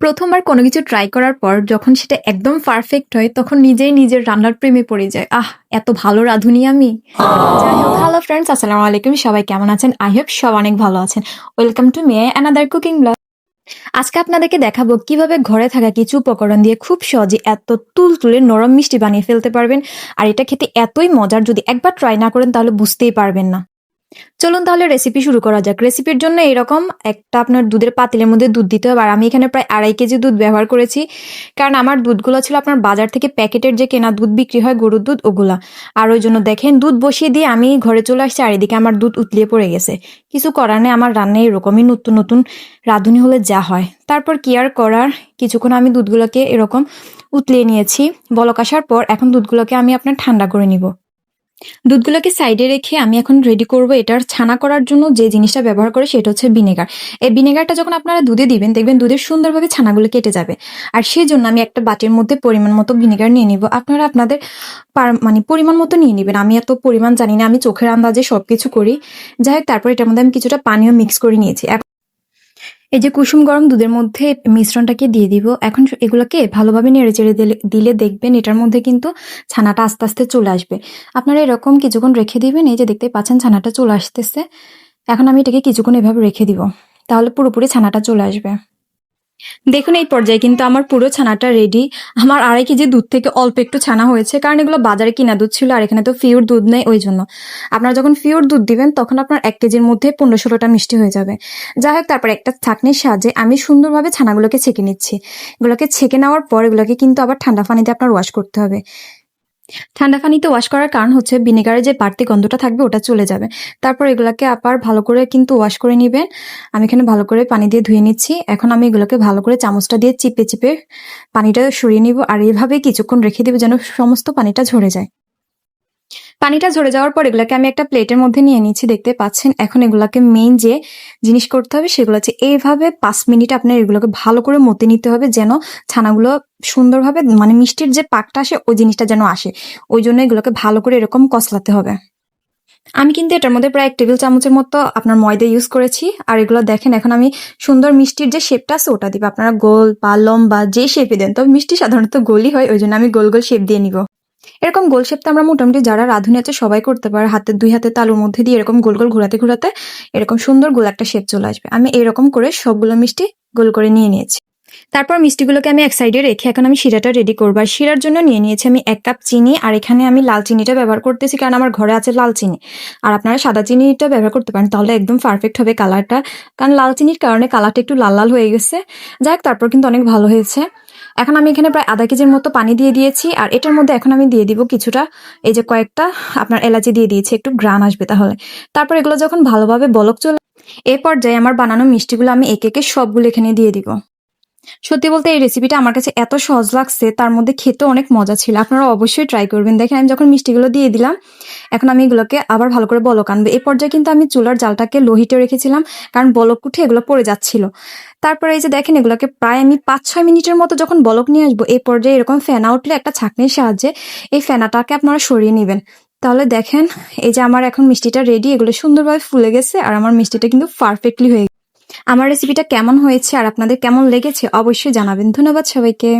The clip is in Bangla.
প্রথমবার কোনো কিছু ট্রাই করার পর যখন সেটা একদম পারফেক্ট হয়, তখন নিজেই নিজের রান্নার প্রেমে পড়ে যায়। আহ, এত ভালো রাঁধুনি আমি। যাই হোক হ্যালো ফ্রেন্ডস আসসালামু আলাইকুম। সবাই কেমন আছেন? আই হোপ সব অনেক ভালো আছেন। Welcome to my another cooking blog আজকে আপনাদেরকে দেখাবো কীভাবে ঘরে থাকা কিছু উপকরণ দিয়ে খুব সহজে এত তুলতুলে নরম মিষ্টি বানিয়ে ফেলতে পারবেন। আর এটা খেতে এতই মজার, যদি একবার ট্রাই না করেন তাহলে বুঝতেই পারবেন না। চলুন তাহলে রেসিপি শুরু করা যাক। রেসিপির জন্য এরকম একটা আপনার দুধের পাতিলের মধ্যে দুধ দিতে হবে। আর আমি এখানে প্রায় আড়াই কেজি দুধ ব্যবহার করেছি। কারণ আমার দুধগুলো ছিল আপনার বাজার থেকে প্যাকেটের যে কেনা দুধ বিক্রি হয় গরুর দুধ, ওগুলা। আর ওই জন্য দেখেন দুধ বসিয়ে দিয়ে আমি ঘরে চলে আসছি আর এদিকে আমার দুধ উতলিয়ে পড়ে গেছে। কিছু করার নেই, আমার রান্নায় এরকমই নতুন নতুন রাঁধুনি হলে যা হয়। তারপর কি আর করার? কিছুক্ষণ আমি দুধগুলোকে এরকম উতলিয়ে নিয়েছি। বলক আসার পর এখন দুধগুলোকে আমি আপনার ঠান্ডা করে নিব। দুধগুলোকে সাইডে রেখে আমি এখন রেডি করব এটার ছানা করার জন্য যে জিনিসটা ব্যবহার করে সেটা হচ্ছে ভিনেগার। এই ভিনেগারটা যখন আপনারা দুধে দিবেন, দেখবেন দুধের সুন্দরভাবে ছানাগুলো কেটে যাবে। আর সেই জন্য আমি একটা বাটির মধ্যে পরিমাণ মতো ভিনেগার নিয়ে নিব। আপনারা আপনাদের মানে পরিমাণ মতো নিয়ে নেবেন। আমি এত পরিমাণ জানি না, আমি চোখের আন্দাজে সবকিছু করি। যাই হোক, তারপর এটার মধ্যে আমি কিছুটা পানিও মিক্স করে নিয়েছি। এই যে কুসুম গরম দুধের মধ্যে মিশ্রণটাকে দিয়ে দিব। এখন এগুলোকে ভালোভাবে নেড়ে চেড়ে দিলে- দেখবেন এটার মধ্যে কিন্তু ছানাটা আস্তে আস্তে চলে আসবে। আপনারা এরকম কিছুক্ষণ রেখে দিবেন, এই যে দেখতে পাচ্ছেন ছানাটা চলে আসতেছে। এখন আমি এটাকে কিছুক্ষণ এভাবে রেখে দিব, তাহলে পুরোপুরি ছানাটা চলে আসবে। দেখুন, এই পর্যায়ে কিন্তু আমার পুরো ছানাটা রেডি আমার আড়াই কেজি দুধ থেকে অল্প একটু ছানা হয়েছে, কারণ এগুলো বাজারে কিনা দুধ ছিল আর এখানে তো ফিওর দুধ নেই ওই জন্য। আপনারা যখন ফিওর দুধ দিবেন, তখন আপনার এক কেজির মধ্যে পনেরো ষোলোটা মিষ্টি হয়ে যাবে। যাই হোক, তারপর একটা ছাঁকনির সাহায্যে আমি সুন্দরভাবে ছানাগুলোকে ছেঁকে নিচ্ছি। এগুলোকে ছেঁকে নেওয়ার পর এগুলোকে কিন্তু আবার ঠান্ডা পানিতে আপনার ওয়াশ করতে হবে। ঠান্ডা পানিতে ওয়াশ করার কারণ হচ্ছে ভিনেগারের যে বাড়তি গন্ধটা থাকবে ওটা চলে যাবে। তারপর এগুলাকে আবার ভালো করে কিন্তু ওয়াশ করে নেবেন। আমি এখানে ভালো করে পানি দিয়ে ধুয়ে নিচ্ছি। এখন আমি এগুলোকে ভালো করে চামচটা দিয়ে চিপে চিপে পানিটা সরিয়ে নিব। আর এভাবে কিছুক্ষণ রেখে দেবো যেন সমস্ত পানিটা ঝরে যায়। পানিটা ঝরে যাওয়ার পর এগুলোকে আমি একটা প্লেটের মধ্যে নিয়ে নিচ্ছি দেখতে পাচ্ছেন? এখন এগুলোকে মেইন যে জিনিস করতে হবে সেগুলো হচ্ছে এইভাবে পাঁচ মিনিট আপনার এগুলোকে ভালো করে মতে নিতে হবে যেন ছানাগুলো সুন্দরভাবে মানে মিষ্টির যে পাকটা আসে, ওই জিনিসটা যেন আসে। ওই জন্য এগুলোকে ভালো করে এরকম কসলাতে হবে। আমি কিন্তু এটার মধ্যে প্রায় এক টেবিল চামচের মতো আপনার ময়দা ইউজ করেছি। আর এগুলো দেখেন, এখন আমি সুন্দর মিষ্টির যে শেপটা আছে, ওটা দিব। আপনারা গোল বা লম্বা যে শেপে দেন, তবে মিষ্টি সাধারণত গোলই হয়, ওই জন্য আমি গোল গোল শেপ দিয়ে নিব। এরকম গোল শেপ শেপটা আমরা মোটামুটি যারা রাঁধুনি আছে সবাই করতে পারে। হাতের দুই হাতে তালুর মধ্যে দিয়ে এরকম গোল গোল ঘোরাতে ঘোরাতে এরকম সুন্দর গোল একটা শেপ চলে আসবে। আমি এরকম করে সবগুলো মিষ্টি গোল করে নিয়ে নিয়েছি। তারপর মিষ্টিগুলোকে আমি এক সাইডে রেখে এখন আমি শিরাটা রেডি করব। আর শিরার জন্য নিয়ে নিয়েছি আমি এক কাপ চিনি আর এখানে আমি লাল চিনিটা ব্যবহার করতেছি কারণ আমার ঘরে আছে লাল চিনি। আর আপনারা সাদা চিনিটা ব্যবহার করতে পারেন, তাহলে একদম পারফেক্ট হবে কালারটা কারণ লাল চিনির কারণে কালারটা একটু লাল লাল হয়ে গেছে। যাই তারপর কিন্তু অনেক ভালো হয়েছে। এখন আমি এখানে প্রায় আধা কেজির মতো পানি দিয়ে দিয়েছি, আর এটার মধ্যে এখন আমি দিয়ে দিব কিছুটা, এই যে কয়েকটা আপনার এলাচি দিয়ে দিয়েছি, একটু গ্রান আসবে তাহলে। তারপর এগুলো যখন ভালোভাবে বলক চলে এ পর্যায়ে আমার বানানো মিষ্টিগুলো আমি একে একে সবগুলো এখানে দিয়ে দিব। সত্যি বলতে এই রেসিপিটা আমার কাছে এত সহজ লাগছে, তার মধ্যে খেতে অনেক মজা ছিল। আপনারা অবশ্যই ট্রাই করবেন। দেখেন, আমি যখন মিষ্টিগুলো দিয়ে দিলাম, এখন আমি এগুলোকে আবার ভালো করে বলক আনবে। এই পর্যায়ে কিন্তু আমি চুলার জালটাকে লোহিতে রেখেছিলাম, কারণ বলক উঠে এগুলো পড়ে যাচ্ছিল। তারপরে এই যে দেখেন, এগুলোকে প্রায় আমি পাঁচ ছয় মিনিটের মতো যখন বলক নিয়ে আসব এই পর্যায়ে এরকম ফেনা উঠলে একটা ছাঁকনির সাহায্যে এই ফেনাটাকে আপনারা সরিয়ে নেবেন। তাহলে দেখেন, এই যে আমার এখন মিষ্টিটা রেডি এগুলো সুন্দরভাবে ফুলে গেছে, আর আমার মিষ্টিটা কিন্তু পারফেক্টলি হয়ে গেছে আমার রেসিপিটা কেমন হয়েছে আর আপনাদের কেমন লেগেছে অবশ্যই জানাবেন। ধন্যবাদ সবাইকে।